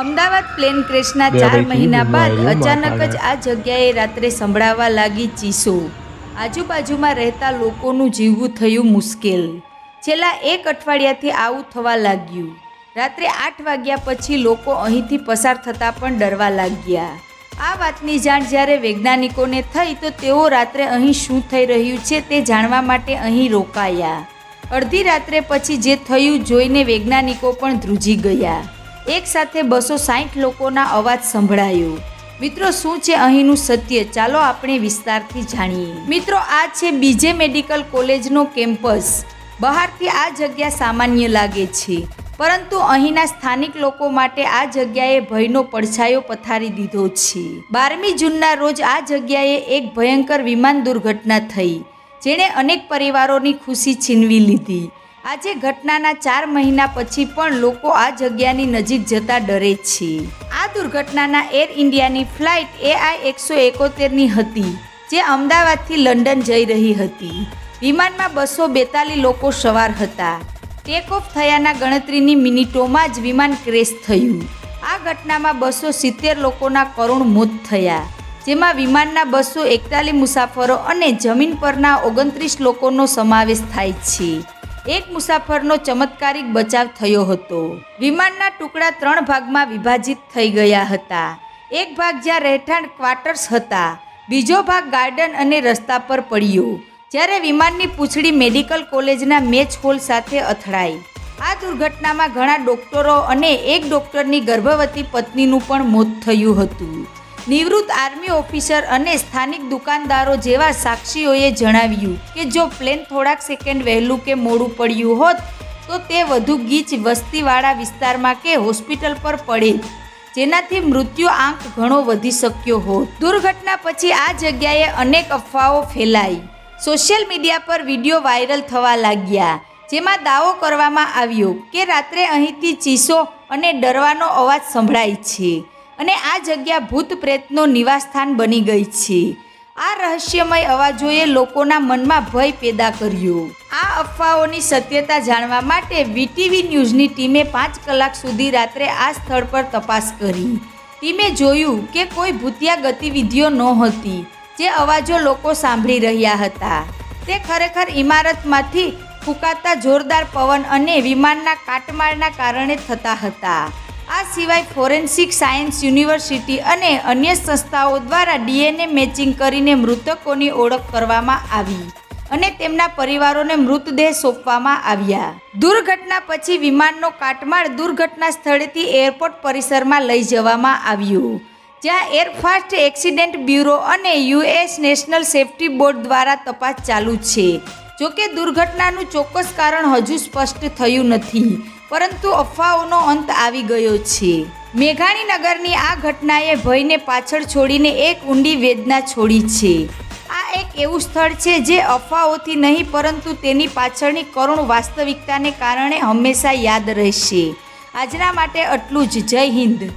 Ahmedabad plane ક્રેશના ચાર મહિના બાદ અચાનક જ આ જગ્યાએ રાત્રે સંભળાવા લાગી ચીસો. આજુબાજુમાં રહેતા લોકોનું જીવવું થયું મુશ્કેલ. છેલ્લા એક અઠવાડિયાથી આવું થવા લાગ્યું. રાત્રે આઠ વાગ્યા પછી લોકો અહીંથી પસાર થતાં પણ ડરવા લાગ્યા. આ વાતની જાણ જ્યારે વૈજ્ઞાનિકોને થઈ તો તેઓ રાત્રે અહીં શું થઈ રહ્યું છે તે જાણવા માટે અહીં રોકાયા. અડધી રાત્રે પછી જે થયું જોઈને વૈજ્ઞાનિકો પણ ધ્રુજી ગયા. એક સાથે બસો સાહીઠ લોકોના અવાજ સંભળાયો. મિત્રો, શું છે અહીંનું સત્ય? ચાલો આપણે વિસ્તારથી જાણીએ. મિત્રો, આ છે બીજે મેડિકલ કોલેજનો કેમ્પસ. બહારથી આ જગ્યા સામાન્ય લાગે છે. પરંતુ અહીંના સ્થાનિક લોકો માટે આ જગ્યાએ ભયનો પડછાયો પથારી દીધો છે. બારમી જૂનના રોજ આ જગ્યાએ એક ભયંકર વિમાન દુર્ઘટના થઈ, જેણે અનેક પરિવારોની ખુશી છીનવી લીધી. આજે ઘટનાના ચાર મહિના પછી પણ લોકો આ જગ્યાની નજીક જતા ડરે છે. આ દુર્ઘટનાના એર ઇન્ડિયાની ફ્લાઇટ એઆઈ એકસો એકોતેરની હતી, જે અમદાવાદથી લંડન જઈ રહી હતી. વિમાનમાં બસો બેતાલીસ લોકો સવાર હતા. ટેક ઓફ થયાના ગણતરીની મિનિટોમાં જ વિમાન ક્રેશ થયું. આ ઘટનામાં બસો સિત્તેર લોકોના કરુણ મોત થયા, જેમાં વિમાનના બસો એકતાલીસ મુસાફરો અને જમીન પરના ઓગણત્રીસ લોકોનો સમાવેશ થાય છે. એક મુસાફરનો ચમત્કારિક બચાવ થયો હતો. વિમાનના ટુકડા ત્રણ ભાગમાં વિભાજિત થઈ ગયા હતા. એક ભાગ જ્યાં રહેઠાણ ક્વાર્ટર્સ હતા, બીજો ભાગ ગાર્ડન અને રસ્તા પર પડ્યો, જ્યારે વિમાનની પૂંછડી મેડિકલ કોલેજના મેચ હોલ સાથે અથડાઈ. આ દુર્ઘટનામાં ઘણા ડોક્ટરો અને એક ડોક્ટરની ગર્ભવતી પત્નીનું પણ મોત થયું હતું. નિવૃત્ત આર્મી ઓફિસર અને સ્થાનિક દુકાનદારો જેવા સાક્ષીઓએ જણાવ્યું કે જો પ્લેન થોડાક સેકન્ડ વહેલું કે મોડું પડ્યું હોત, તો તે વધુ ગીચ વસ્તીવાળા વિસ્તારમાં કે હોસ્પિટલ પર પડે, જેનાથી મૃત્યુ આંક ઘણો વધી શક્યો હોત. દુર્ઘટના પછી આ જગ્યાએ અનેક અફવાઓ ફેલાઈ. સોશિયલ મીડિયા પર વીડિયો વાયરલ થવા લાગ્યા, જેમાં દાવો કરવામાં આવ્યો કે રાત્રે અહીંથી ચીસો અને ડરવાનો અવાજ સંભળાય છે. અને આ જગ્યા ભૂત પ્રેતનો નિવાસસ્થાન બની ગઈ છે. આ રહસ્યમય અવાજોએ લોકોના મનમાં ભય પેદા કર્યો. આ અફવાઓની સત્યતા જાણવા માટે વીટીવી ન્યૂઝની ટીમે પાંચ કલાક સુધી રાત્રે આ સ્થળ પર તપાસ કરી. ટીમે જોયું કે કોઈ ભૂતિયા ગતિવિધિઓ નહોતી, જે અવાજો લોકો સાંભળી રહ્યા હતા. તે ખરેખર ઇમારતમાંથી ફૂંકાતા જોરદાર પવન અને વિમાનના કાટમાળના કારણે થતા હતા. આ સિવાય ફોરેન્સિક સાયન્સ યુનિવર્સિટી અને અન્ય સંસ્થાઓ દ્વારા ડીએનએ મેચિંગ કરીને મૃતકોની ઓળખ કરવામાં આવી અને તેમના પરિવારોને મૃતદેહ સોંપવામાં આવ્યા. દુર્ઘટના પછી વિમાનનો કાટમાળ દુર્ઘટના સ્થળેથી એરપોર્ટ પરિસરમાં લઈ જવામાં આવ્યો, જ્યાં એરફાસ્ટ એક્સિડન્ટ બ્યુરો અને U S national safety board દ્વારા તપાસ ચાલુ છે. જોકે દુર્ઘટનાનું ચોક્કસ કારણ હજુ સ્પષ્ટ થયું નથી. પરંતુ અફવાઓનો અંત આવી ગયો છે. મેઘાણીનગરની આ ઘટનાએ ભયને પાછળ છોડીને એક ઊંડી વેદના છોડી છે. આ એક એવું સ્થળ છે જે અફવાઓથી નહીં, પરંતુ તેની પાછળની કરુણ વાસ્તવિકતાને કારણે હંમેશા યાદ રહેશે. આજના માટે આટલું જ. જય હિન્દ.